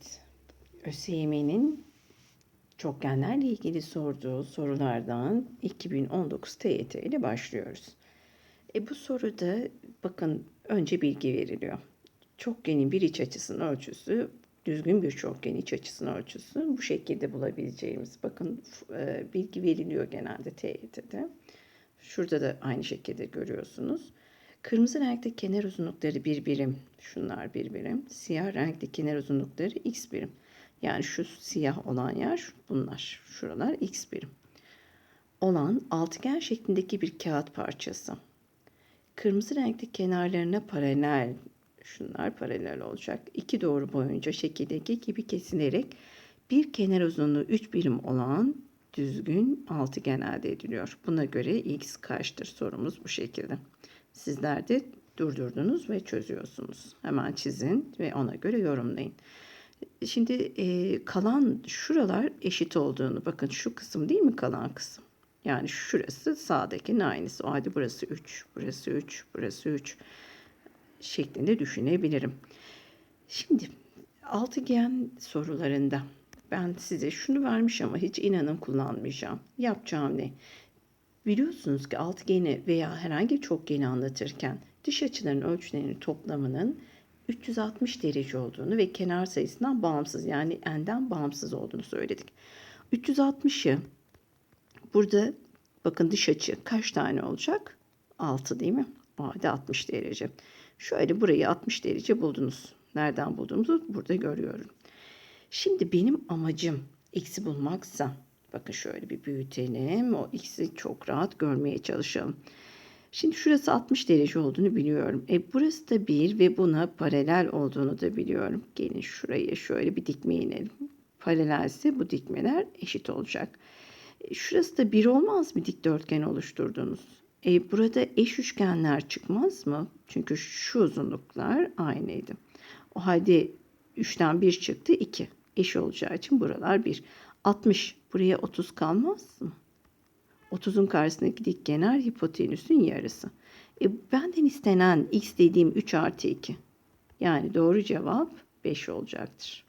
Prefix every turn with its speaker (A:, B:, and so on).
A: Evet. ÖSYM'nin çokgenlerle ilgili sorduğu sorulardan 2019 TYT ile başlıyoruz. E bu soruda bakın önce bilgi veriliyor. Çokgenin bir iç açısının ölçüsü düzgün bir çokgen iç açısının ölçüsü bu şekilde bulabileceğimiz bakın e, bilgi veriliyor genelde TYT'de. Şurada da aynı şekilde görüyorsunuz. Kırmızı renkli kenar uzunlukları bir birim. Şunlar bir birim. Siyah renkli kenar uzunlukları x birim. Yani şu siyah olan yer bunlar. Şuralar x birim. Olan altıgen şeklindeki bir kağıt parçası. Kırmızı renkli kenarlarına paralel şunlar paralel olacak. İki doğru boyunca şekildeki gibi kesilerek bir kenar uzunluğu 3 birim olan düzgün altıgen elde ediliyor. Buna göre x kaçtır sorumuz bu şekilde. Sizler de durdurdunuz ve çözüyorsunuz. Hemen çizin ve ona göre yorumlayın. Şimdi e, kalan şuralar eşit olduğunu bakın şu kısım değil mi kalan kısım? Yani şurası sağdakinin aynısı. O halde burası 3, burası 3, burası 3 şeklinde düşünebilirim. Şimdi altıgen sorularında ben size şunu vermiş ama hiç inanın kullanmayacağım. Yapacağım ne? Biliyorsunuz ki altıgeni veya herhangi çokgeni anlatırken dış açıların ölçülerinin toplamının 360 derece olduğunu ve kenar sayısından bağımsız yani n'den bağımsız olduğunu söyledik. 360'ı burada bakın dış açı kaç tane olacak? 6 değil mi? O halde 60 derece. Şöyle burayı 60 derece buldunuz. Nereden bulduğumuzu burada görüyorum. Şimdi benim amacım x'i bulmaksa bakın şöyle bir büyütelim. O x'i çok rahat görmeye çalışalım. Şimdi şurası 60 derece olduğunu biliyorum. E burası da 1 ve buna paralel olduğunu da biliyorum. Gelin şuraya şöyle bir dikme inelim. Paralelse bu dikmeler eşit olacak. E şurası da 1 olmaz mı dikdörtgen oluşturduğunuz? E burada eş üçgenler çıkmaz mı? Çünkü şu uzunluklar aynıydı. O halde 3'ten 1 çıktı 2. Eş olacağı için buralar 1. 60. Buraya 30 kalmaz mı? 30'un karşısındaki dik kenar hipotenüsün yarısı. E, benden istenen x dediğim 3 artı 2. Yani doğru cevap 5 olacaktır.